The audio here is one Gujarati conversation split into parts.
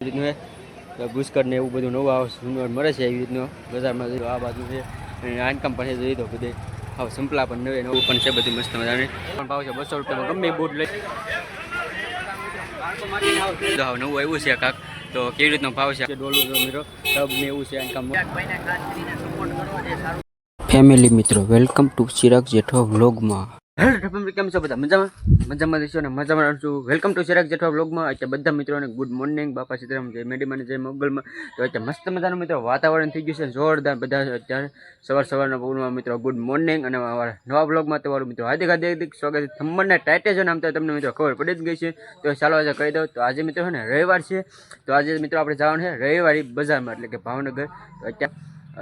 રીતનું છે ને એવું બધું નવું આવે સુંદર મળે છે એવી રીતનું. બજારમાં જોયું આ બાજુ છે. અને આનકામ પણ છે જોઈ દો બધે. હવે સંપલા પણ નવે નવું પણ છે બધી મસ્ત મજાને. પણ ભાવ છે બસો રૂપિયામાં ગમે બૂટ લઈ. હવે નવું આવ્યું છે કાક. તો કેવી રીતનો ભાવ છે? ડોલું મિત્રો ટબ ને એવું છે આનકામ ફેમિલી મિત્રો વેલકમ ટુ ચિરાગ જેઠો વ્લોગમાં કેમ છો બધા? મજામાં? મજામાં રહેશો મજામાં રહેશું વેલકમ ટુ ચિરાગ જેઠવા બ્લોગમાં અત્યારે બધા મિત્રોને ગુડ મોર્નિંગ બાપા સીતારામ, જય મેડીમાં જય મોગલમાં. તો અત્યારે મસ્ત મજાનું મિત્રો વાતાવરણ થઈ ગયું છે. જોરદાર બધા અત્યારે સવાર સવારના બોલમાં મિત્રો ગુડ મોર્નિંગ અને નવા બ્લોગમાં તમારું મિત્રો હાર્દિક હાર્દિક સ્વાગત છે. થમ્બરને ટાઇટે છે આમ તો તમને મિત્રો ખબર પડી જ ગઈ છે. તો ચાલો આજે કહી દઉં. તો આજે મિત્રો છે ને રવિવાર છે. તો આજે મિત્રો આપણે જવાનું છે રવિવારી બજારમાં, એટલે કે ભાવનગર. અત્યારે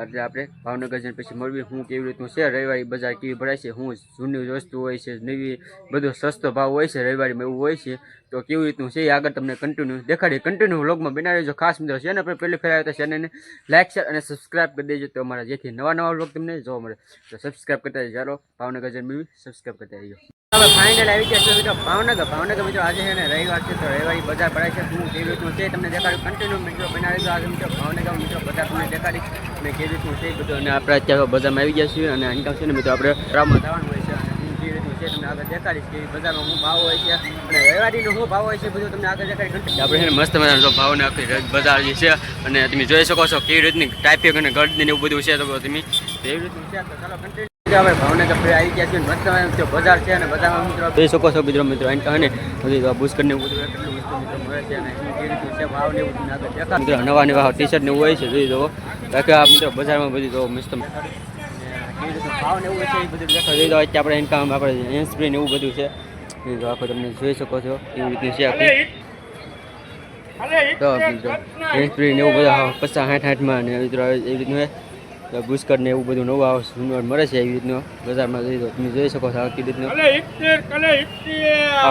એટલે આપણે ભાવનગર જઈને પછી મળવી. હું કેવી રીતનું છે? રવિવારી બજાર કેવી ભરાય છે? હું જૂની વસ્તુ હોય છે, નવી બધો સસ્તો ભાવ હોય છે, રવિવારીમાં એવું હોય છે. તો કેવી રીતનું છે એ આગળ તમને કન્ટિન્યુ દેખાડી. કન્ટિન્યુ વ્લોગમાં બનાવી દેજો. ખાસ મિત્રો છે ને આપણે પહેલી ફેર આવ્યા ચેનલને લાઇક શેર અને સબસ્ક્રાઇબ કરી દેજો. તો અમારા જેથી નવા નવા વ્લોગ તમને જોવા મળે. તો સબસ્ક્રાઇબ કરતા ચાલો, ભાવનગર જઈને મળવી સબસ્ક્રાઇબ કરતા રહેજો. હવે ફાઇનલ આવી ગયા છે મિત્રો. ભાવનગર ભાવનગર મિત્રો આજે છે ને રવિવાર છે તો રવિવારી બજાર ભરાય છે. હું કેવી રીતનું છે તમને દેખાડું. કન્ટિન્યુ મિત્રો બનાવી દો આજે મિત્રો. ભાવનગર મિત્રો બજાર તમને દેખાડી. અને કેવી રીતનું છે બધું અને આપણે અત્યારે બજારમાં આવી ગયા છીએ અને ઇન્કમ છે ને મિત્રો આપણે રામમાં જવાનું હોય છે. અને કેવી રીતનું છે તમને આગળ દેખાડીશ કે બજારમાં શું ભાવ હોય છે. અને રવિવારીનો શું ભાવ હોય છે બધું તમને આગળ દેખાડી. આપણે છે ને મસ્ત મજાનો ભાવને આખી બજાર જે છે અને તમે જોઈ શકો છો કેવી રીતની ટાઈપિંગ અને ગળદની ને એવું બધું છે. તો તમે એવી રીતનું છે તો ચાલો કન્ટિન્યુ હવે ભાવનગર ફરી આવી ગયા છે મસ્ત બજાર છે અને બજારમાં મિત્રો જોઈ શકો છો મિત્રો મિત્રો કહે ને બધી પુષ્કર એવું બધું કેટલું વસ્તુ મિત્રો મળે છે અને એની રીતનું છે ભાવ ને એવું તમને આગળ મિત્રો નવા નવા ટી શર્ટ ને એવું હોય છે જોઈ જુઓ બાકી આ મિત્રો બજારમાં બધી જો મસ્ત ભાવ ને એવું છે એ બધું દેખાડ જોઈ દો અત્યારે આપણે ઇન્કમ આપણે ને એવું બધું છે. જોઈ દો આખો તમને જોઈ શકો છો એવી રીતનું છે આખી. તો મિત્રો હેન્ડ ને એવું બધું પચાસ સાઠ સાઠમાં ને મિત્રો એવી રીતનું છે ને એવું બધું નવું આવે સુંદર મળે છે એવી રીતનું બજારમાં જઈ દો તમે જોઈ શકો છો આખી રીતનો.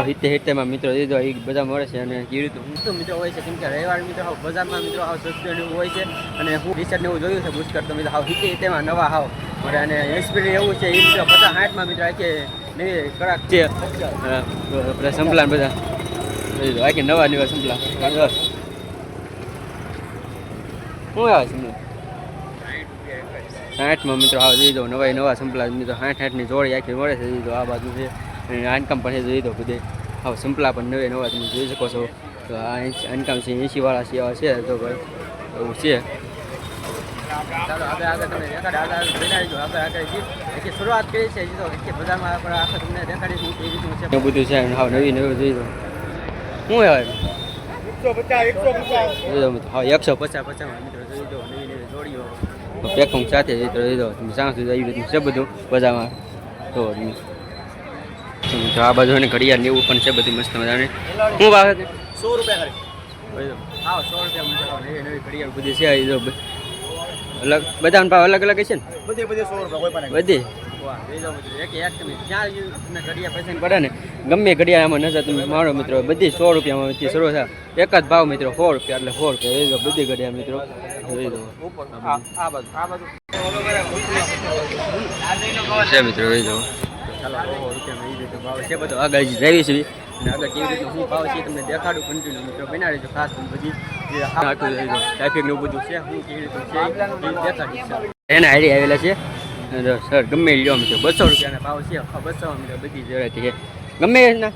હિતે હિતેમાં મિત્રો જઈ દો એ બધા મળે છે. અને કેવી રીતે હું તો મિત્રો હોય છે કેમ કે રવિવાર મિત્રો હાવ બજારમાં મિત્રો હાવ સસ્તું એવું હોય છે. અને હું રિસર્ચ ને એવું જોયું છે પુષ્કર તો મિત્રો હાવ હિતે હિતેમાં નવા હાવ મારે અને એક્સપિરિયન્સ એવું છે એ મિત્રો બધા હાટમાં મિત્રો આખી નવી કડાક છે. આપણે સંપલા બધા. જોઈ દો આખી નવા નવા સંપલા શું આવે સંપલા સાઠમાં મિત્રો આ જોઈ દો નવા નવા સંપલા મિત્રો સાઠ સાઠની જોડી આખી મળે છે જોઈ દો આ બાજુ છે. અને આનકામ પણ છે જોઈ દો બધે. હા સંપલા પણ નવે નવા તમે જોઈ શકો છો. તો આ આનકામ છે એંસી વાળા છે છે તો ભાઈ એવું છે. ચાલો આગળ આગળ તમને દેખાડે આગળ આગળ આગળ આગળ જે આખી શરૂઆત કરી છે તો આખી આપણે આખા તમને દેખાડીશું રીતનું છે. બધું છે હા નવી નવી જોઈ દો શું હવે હા એકસો પચાસ પચાસ મિત્રો. પેકિંગ સાથે જ તો દો તમે જ્યાં સુધી આવી રીતનું છે બધું બધામાં. તો તો આ બાજુ ને ઘડિયાળ એવું પણ છે બધી મસ્ત મજાની. શું ભાવ છે? સો રૂપિયા હા સો રૂપિયા નવી ઘડિયાળ બધી છે. એ જો અલગ બધાના ભાવ અલગ અલગ છે ને? બધી બધી સો રૂપિયા કોઈ પણ બધી? એક એક તમે જ્યાં ઘડિયાળ પસંદ પડે ને ગમે ઘડિયાળ આમાં નજર તમે મારો મિત્રો, બધી સો રૂપિયામાં વેચી શરૂ થાય. એક જ ભાવ મિત્રો સો રૂપિયા, એટલે સો રૂપિયા દો બધી ઘડિયાળ મિત્રો. જોઈ દો છે મિત્રો જોઈ દો બધો આગળ આગળ શું ભાવ છે તમને દેખાડું કન્ટિન્યુ મિત્રો. બનાવી બધી દો ટ્રાફિક ને બધું છે શું છે એને આવેલા છે. સર ગમે લ્યો મિત્રો, બસો રૂપિયાના ભાવ છે, બસો મિત્રો, બધી વેરાયટી છે. ગમે એના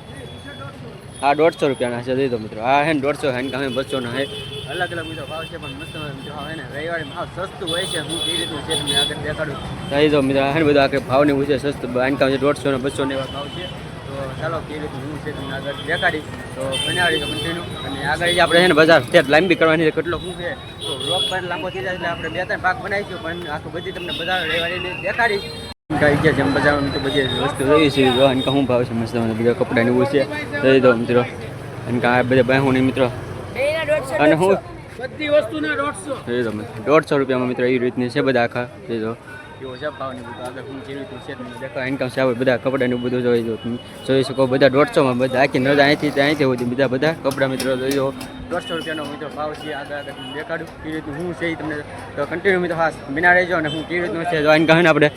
આ દોઢસો રૂપિયાના છે દીધો દો મિત્રો. આ હે ને દોઢસો હે ને ગમે બસોના હે. અલગ અલગ મિત્રો ભાવ છે પણ મસ્ત મિત્રો. હવે ને રવિવારે ભાવ સસ્તું હોય છે હું કેવી રીતનું છે તમને આગળ દેખાડું. જોઈ દો મિત્રો હે ને બધું આખરે ભાવ ને છે સસ્તું આનકામ છે દોઢસો ને બસો ને એવા ભાવ છે. તો ચાલો કેવી રીતનું હું છે તમને આગળ દેખાડી તો બનાવી કન્ટિન્યુ અને આગળ જે આપણે છે ને બજાર છે લાંબી કરવાની છે કેટલો શું છે તો રોક પર લાંબો થઈ જાય એટલે આપણે બે ત્રણ ભાગ બનાવીશું. પણ આખું બધી તમને બજાર રવિવારે દેખાડીશ. કઈ ગયા જેમ બજારમાં તો બધી વસ્તુ જોઈ છે જો અને હું ભાવ છે મસ્ત મને બધા કપડાં ને એવું છે. જોઈ દો મિત્રો. અને આ બધા બાહુ નહીં મિત્રો. અને હું બધી વસ્તુના મિત્રો. દોઢસો રૂપિયામાં મિત્રો એ રીતની છે બધા આખા. લઈ દો કેવી છે આવે બધા. કપડાનું બધું જોઈ જોઈ શકો બધા દોઢસોમાં બધા. આખી નજ અહીંથી અહીંથી સુધી બધા બધા કપડા મિત્રો જોઈ દોઢસો રૂપિયાનો મિત્રો ભાવ છે. આગળ દેખાડું. કેવી હું છે તમને તો કન્ટિન્યુ મિત્રો હા બિના અને હું કેવી છે તો આને કહે આપણે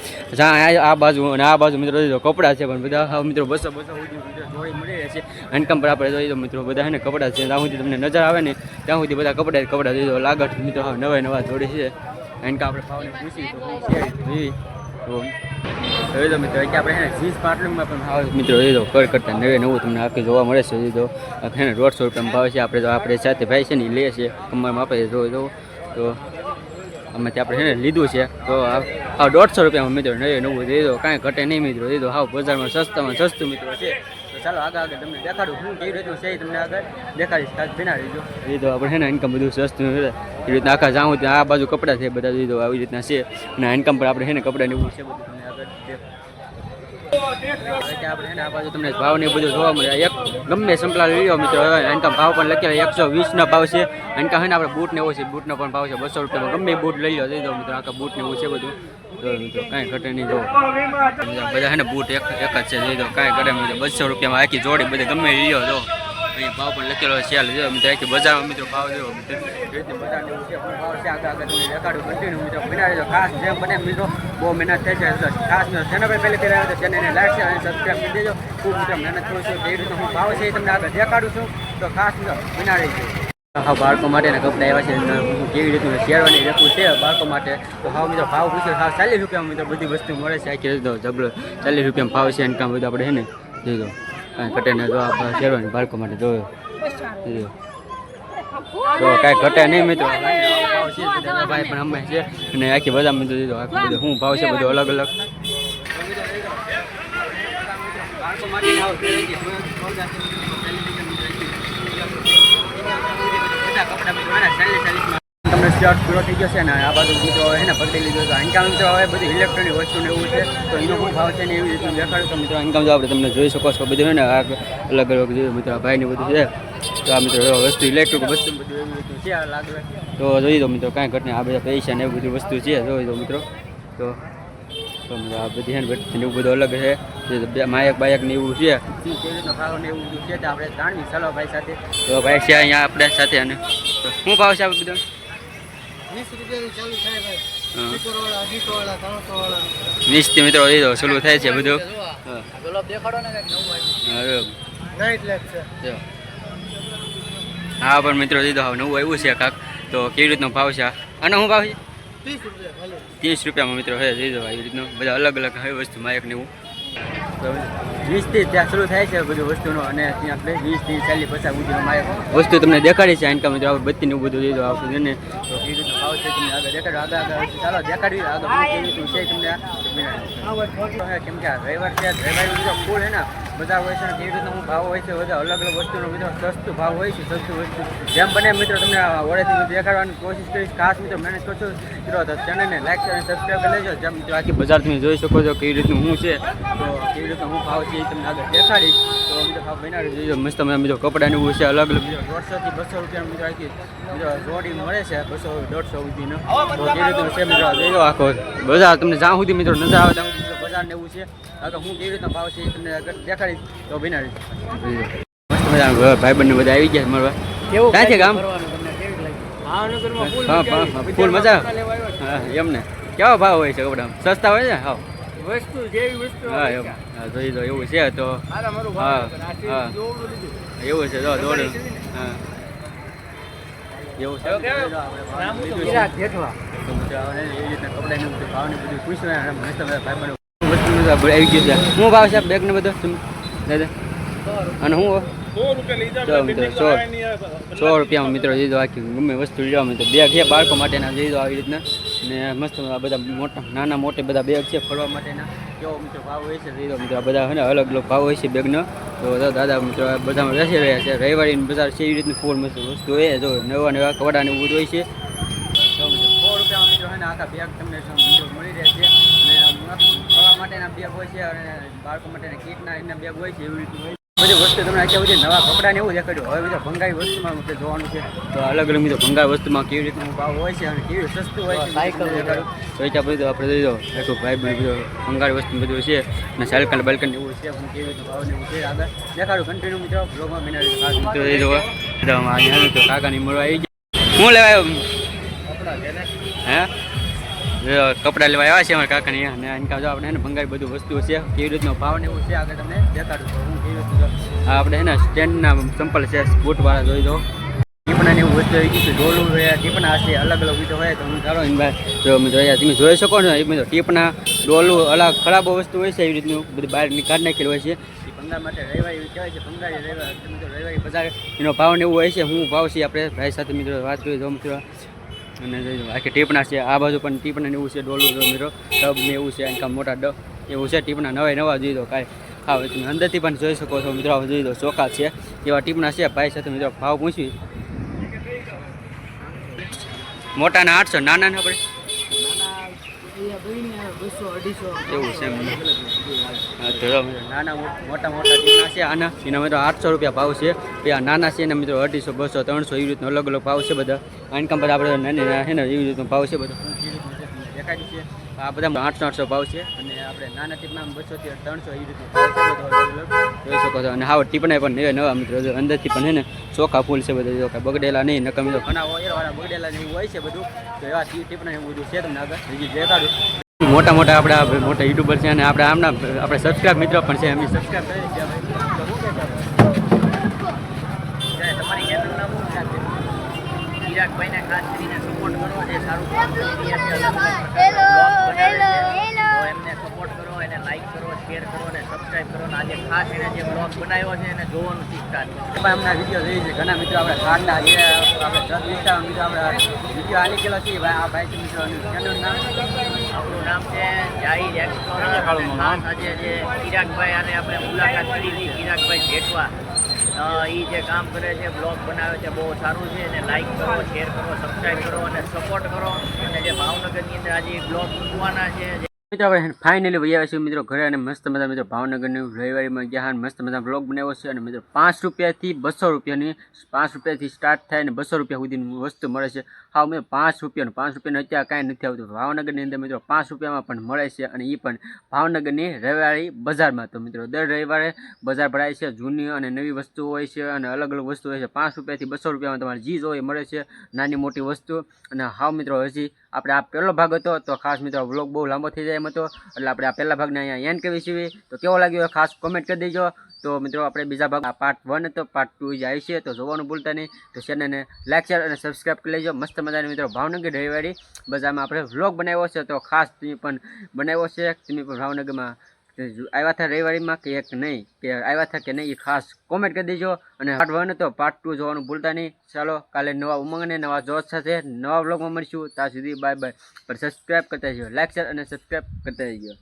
આ બાજુ અને આ બાજુ મિત્રો જોઈ કપડાં છે પણ બધા. મિત્રો બસો બસો સુધી જોઈ મળી રહે ઇન્કમ પર આપણે જોઈ મિત્રો બધા ને કપડાં છે. ત્યાં સુધી તમને નજર આવે ને, ત્યાં સુધી બધા કપડા, કપડાં જોઈ દો લાગટ મિત્રો નવા નવા જોડે છે. કારણ કે આપણે ભાવને પૂછી તો છે. તો મિત્રો કે આપણે ને જીન્સ પણ મિત્રો જોઈ દો કર કરતા નવે નવું તમને આખી જોવા મળે છે. જોઈ દો દોઢસો રૂપિયામાં ભાવ છે. આપણે તો આપણે સાથે ભાઈ છે ને લે છે. કમરમાં આપણે જોઈ દો તો અમે આપણે છે લીધું છે. તો આ દોઢસો રૂપિયામાં મિત્રો, નવે નવું દઈ દો કાંઈ ઘટે નહીં મિત્રો. દીધો હાવ બજારમાં સસ્તામાં સસ્તું મિત્રો છે. તો ચાલો આગળ આગળ તમને દેખાડું હું કેવી રીતનું છે તમને આગળ દેખાડીશ. કાંઈક ભીના રહીજો. એ તો આપણે છે ને ઇન્કમ બધું સસ્તું એ રીતના આખા જાઉં ત્યાં આ બાજુ કપડાં છે બધા દીધો આવી રીતના છે. અને ઇન્કમ પર આપણે છે ને કપડાં લેવું છે બધું તમને આગળ આપણે આ બાજુ તમને ભાવ ને બધું જોવા મળે. એક ગમે સંપલા લઈ લો મિત્રો. ભાવ પણ લખેલા એકસો વીસના ભાવ છે. એનકા ને આપણે બૂટ ને છે. બૂટનો પણ ભાવ છે બસો રૂપિયામાં. ગમે બૂટ લઈ લો દઈ દો મિત્રો. આખા બૂટ ને એવું છે બધું. જો કાંઈ ઘટે નહીં જો. બધા બૂટ એક એક જ છે દઈ દો કાંઈ ઘટે બસો રૂપિયામાં આખી જોડી બધી ગમે એ લઈ લો જો. અહીં ભાવ પણ લખેલો છે જો. મિત્રો આખી બજારમાં, મિત્રો, ભાવ તમને દેખાડું કન્ટિન્યુ મિત્રો. બના રહેજો. ખાસ જેમ બને મિત્રો. બહુ મહેનત થાય છે ખાસ ચેનલ પર પહેલે પહેલાં તો ચેનલને લાઈક છે, અને સબસ્ક્રાઈબ કરી દેજો. ખૂબ, મિત્રો, મહેનત કરું છું. તો હું ભાવ છે તમને આગળ દેખાડું છું. તો ખાસ, મિત્રો બના રહેજો. હા બાળકો માટેના કપડાં એવા છે કેવી રીતનું શેરવાની રેખું છે, બાળકો માટે તો હાવ મિત્રો, ભાવ પૂછે હાવ ચાલીસ રૂપિયામાં મિત્રો બધી વસ્તુ મળે છે, આખી રીતનો જબલો ચાલીસ રૂપિયામાં ભાવ છે, એને કામ બધું આપણે હે ને, જોઈ દો કાંઈ ઘટે ને જો શેરવાની બાળકો માટે જોયો. તો કાંઈ ઘટે નહીં મિત્રો ભાઈ પણ અમે છે, અને આખી બધા મિત્રો દીધો આખું બધું શું ભાવ છે, બધું અલગ અલગ. બાળકો માટે આવો એના તમને શર્ટ પૂરો થઈ ગયો છે ને આ બાજુ મિત્રો હવે છે ને, પકડી લીધો તો ઇન્કમ મિત્રો હવે બધી ઇલેક્ટ્રોનિક વસ્તુ ને એવું છે, તો એનો શું ભાવ છે ને એવી રીતે દેખાડું તો મિત્રો. ઇન્કમ જો આપણે તમને જોઈ શકો છો બધું છે ને, આ અલગ અલગ મિત્રો ભાઈને બધું છે. તો આ મિત્રો વસ્તુ ઇલેક્ટ્રિક વસ્તુ બધું છે લાગે. તો જોઈ દો મિત્રો, કાંઈ ઘટને, આ બધા પૈસા ને એવું બધી વસ્તુ છે. જોઈ દો મિત્રો. તો તો આ બધી એવું બધું અલગ છે. જે માયક બાયક ને એવું છે. કેવી રીતનો ભાવ ને એવું બધું છે તો આપણે જાણવી ચાલો ભાઈ સાથે. તો ભાઈ છે અહીંયા આપણે સાથે અને શું ભાવ છે બધું વીસ ચાલુ મિત્રો દીધો તો થાય છે બધું. હા. પણ મિત્રો દીધો હવે નવું આવ્યું છે કાક. તો કેવી રીતનો ભાવ છે આ? આનો શું ભાવ છે? ત્રીસ રૂપિયામાં મિત્રો હે દીધો આવી રીતનું. બધા અલગ અલગ હવે વસ્તુ, માયક ને એવું. વીસથી ત્યાં શરૂ થાય છે બધું વસ્તુનો, અને ત્યાં આપણે વીસથી ચાલીસ, પચાસ સુધીનો માયક. વસ્તુ તમને દેખાડી છે ઇન્કમ મિત્રો આપણે બધું દીધું આપણે ને તો એ રીતનો ભાવ છે તમને આગળ દેખાડો. છે કેમ કે રવિવાર છે ફૂલ હે ને. બધા હોય છે કેવી રીતના હું ભાવ હોય છે, બધા અલગ અલગ વસ્તુનો મિત્રો સસ્તું ભાવ હોય છે, સસ્તું વસ્તુ. જેમ બને મિત્રો તમને વડેથી દેખાડવાની કોશિશ કરીશ. ખાસ મિત્રો મહેનત કરશો મિત્રો ચેનલને લાઈક અને સબસ્ક્રાઈબ કરી લેજો. જેમ મિત્રો આખી બજાર તમે જોઈ શકો છો કેવી રીતનું હું છે, તો કેવી રીતનું હું ભાવ છે એ તમને આગળ દેખાડીશ. તો મિત્રો ભાવ બનાવી જોઈજો મસ્ત મને મિત્રો કપડાની હું છે, અલગ અલગ મિત્રો દોઢસોથી બસો રૂપિયા મિત્રો આખી મિત્રો જોડી મળે છે, બસો દોઢસો સુધીનો. તો કેવી રીતનું છે મિત્રો? જોઈ લો આખો બજાર. તમને જ્યાં સુધી મિત્રો નજર આવે ત્યાં સુધી બજાર એવું છે. આગળ હું કેવી રીતના ભાવ છે તમને આગળ દેખાડીશ તો બનાવીશ મસ્ત મજા ભાઈ બંને બધા આવી ગયા મળવા. કેવું ક્યાં છે ગામ? ફરવાનું તમને કેવી લાગી ભાવનગરમાં ફૂલ મજા. એમને કેવા ભાવ હોય છે કપડા સસ્તા હોય છે? હા. વસ્તુ જેવી વસ્તુ હા એમ. હા જોઈ લો એવું છે તો. હા, ભાવ હા. એવું છે જો દોડ હા. એવું છે? તો આવે ને બધું મસ્ત બધા ભાઈ બંને. વસ્તુ બધું આવી ગયું છે. શું ભાવ છે બેગ ને બધું? તમે અને હું સો રૂપિયામાં મિત્રો દીધો આખી ગમે વસ્તુ લેવા મિત્રો. બેગ છે બાળકો માટેના દીધો આવી રીતના. ને મસ્ત બધા મોટા, નાના મોટા બધા બેગ છે ફરવા માટેના. કેવો મિત્રો ભાવ હોય છે? દીધો મિત્રો. બધા અલગ અલગ ભાવ હોય છે બેગનો. તો દા- દાદા મિત્રો બધા બેસી રહ્યા છે. રવિવારી બજાર છે એવી રીતની ફૂલ મસ્ત વસ્તુ હોય. જો નવા નવા કપડા ને એવું બધું હોય છે. સો રૂપિયામાં મિત્રો આખા બેગ તમને અને બેગ હોય છે અને બાળકો માટેના કીટના એના બેગ હોય છે એવી રીતે. હોય બધી વસ્તુ તમને અત્યાર સુધી નવા કપડાને એવું દેખાડ્યું. હવે વસ્તુમાં આપણે જોવાનું છે તો અલગ અલગ મિત્રો ભંગાઈ વસ્તુમાં કેવી રીતનો ભાવ હોય છે અને કેવી સસ્તું હોય છે સાયકલ તો બધું આપણે જોઈ દો આખું ભાઈ બધું ભંગારી વસ્તુ બધું છે. અને સાયકલ બાલકન એવું છે. કેવી રીતનું ભાવ ને એવું છે આગળ? દેખાડું કન્ટિન્યુ મિત્રો બ્લોગમાં ખાસ મિત્રો એ જો તો કાકાની મળવા આવી ગયા. હું લેવાયો હે? કપડાં લેવા આવ્યા છે અમારા કાકાની અને અહીં જો, આપણે એને ભંગારી બધું વસ્તુઓ છે, કેવી રીતનો ભાવ ને એવું છે, આગળ તમને દેખાડું છું. આપણે એના સ્ટેન્ડના ચંપલ છે, બૂટવાળા જોઈ દો ટીપણા એવું વસ્તુ આવી ગયું છે ડોલું હોય ટીપણા હશે અલગ અલગ વિધો હોય, તો હું ચાલો જો તમે જોઈ શકો ને એમ બધું ટીપણા ડોલું અલગ, ખરાબ વસ્તુ હોય છે, એવી રીતનું બધું બહાર નીકાળી નાખેલું હોય છે. એ ભંગાર માટે રહેવાય એવું કહેવાય છે, ભંગારી રહેવાય રવિવારી બજાર, એનો ભાવ ને એવું હોય છે, હું ભાવ છે આપણે, ભાઈ સાથે મિત્રો, વાત કરી, જો, મિત્રો. અને આખી ટીપણા છે, આ બાજુ પણ ટીપણા એવું છે, ડોલું મીરો, ટબ ને એવું છે, આખા મોટા ડબ એવું છે ટીપણા નવા નવા જોઈ દો કાંઈ હા તમે અંદરથી પણ જોઈ શકો છો, મિત્રો જોઈ દો ચોખા છે, એવા ટીપણા છે, ભાઈ સાથે મિત્રો, ભાવ પૂછવી. મોટાના આઠસો નાના આપણે એવું છે નાના મોટા મોટા ટીપણા છે આના એના મિત્રો આઠસો રૂપિયા ભાવ છે. આ નાના છે એના મિત્રો અઢીસો બસો ત્રણસો એવી રીતનો અલગ અલગ ભાવ છે બધા. આનકામ બધા આપણે નાની છે ને એવી રીતનો ભાવ છે બધો. દેખાડી છે આ બધા આઠસો આઠસો ભાવ છે. અને આપણે નાના ટીપણા બસો ત્રણસો એવી રીતનો જોઈ શકો છો. અને હાવ ટીપણા પણ નવા નવા મિત્રો. અંદરથી પણ છે ને ચોખા ફૂલ છે બધા. ચોખા બગડેલા નહીં નકમ તો ઘણા ઓયરવાળા બગડેલા નહીં હોય છે બધું. તો એવા ટીપણા એવું બધું છે તમને આગળ. બીજી દેખાડું. મોટા મોટા આપણા મોટા યુટ્યુબર છે અને આપણે આમના આપણે સબસ્ક્રાઇબ મિત્રો પણ છે, એમની સબસ્ક્રાઇબ ખાસ એને જે બ્લોગ બનાવ્યો છે. એને જોવાનું શીખતા પણ એમના વીડિયો છે, ઘણા મિત્રો આપણે ખાંડના આપણે દસ મિત્રો આપણે વીડિયો આની ગયેલો છે. આ ભાઈ મિત્રો ચેનલ નામ આપણું નામ છે જાહિર અને ખાસ આજે જે ચિરાગભાઈ અને આપણે મુલાકાત કરી હતી. ચિરાગભાઈ જેઠવા. એ જે કામ કરે છે બ્લોગ બનાવે છે બહુ સારું છે. એને લાઈક કરો શેર કરો સબસ્ક્રાઈબ કરો અને સપોર્ટ કરો. અને જે ભાવનગરની અંદર આજે બ્લોગ મૂકવાના છે મિત્રો આપણે ફાઇનલી વહી આવ્યા છીએ મિત્રો ઘરે અને મસ્ત મજા મિત્રો ભાવનગરની રવિવારીમાં ગયા અને મસ્ત મજા બ્લોગ બનાવ્યો છે અને મિત્રો પાંચ રૂપિયાથી બસો રૂપિયાની પાંચ રૂપિયાથી સ્ટાર્ટ થાય અને બસો રૂપિયા સુધીની વસ્તુ મળે છે. હા મિત્રો પાંચ રૂપિયાનું પાંચ રૂપિયાનું અત્યારે કાંઈ નથી આવતું. ભાવનગરની અંદર મિત્રો પાંચ રૂપિયામાં પણ મળે છે અને એ પણ ભાવનગરની રવિવારી બજારમાં. તો મિત્રો દર રવિવારે બજાર ભરાય છે, જૂની અને નવી વસ્તુ હોય છે અને અલગ અલગ વસ્તુ હોય છે. પાંચ રૂપિયાથી બસો રૂપિયામાં તમારે જીજ હોય મળે છે, નાની મોટી વસ્તુ. અને હાવ મિત્રો હજી આપણે આ પહેલો ભાગ હતો, તો ખાસ મિત્રો વ્લોગ બહુ લાંબો થઈ જાય એમ હતો, એટલે આપણે આ પહેલા ભાગને અહીંયા એન્ડ કરી છીએ. તો કેવો લાગ્યો ખાસ કોમેન્ટ કરી દેજો. તો મિત્રો આપણે બીજા ભાગ પાર્ટ વન હતો પાર્ટ ટુ જે આવી છે, તો જોવાનું ભૂલતા નહીં. તો ચેનલને લાઈક શેર અને સબસ્ક્રાઈબ કરી લેજો. મસ્ત મજાની મિત્રો ભાવનગર રવિવારી બજારમાં આપણે વ્લોગ બનાવ્યો છે, તો ખાસ તમે પણ બનાવ્યો છે. તમે પણ ભાવનગરમાં આવ્યા હતા રવિવારીમાં કે એક નહીં, કે આવ્યા હતા કે નહીં એ ખાસ કોમેન્ટ કરી દેજો. અને પાર્ટ વન તો પાર્ટ ટુ જોવાનું ભૂલતા નહીં. ચાલો, કાલે નવા ઉમંગ અને નવા જોશ સાથે નવા બ્લોગમાં મળીશું. ત્યાં સુધી બાય બાય પણ સબસ્ક્રાઈબ કરતા જજો લાઈક શેર અને સબસ્ક્રાઈબ કરતા જજો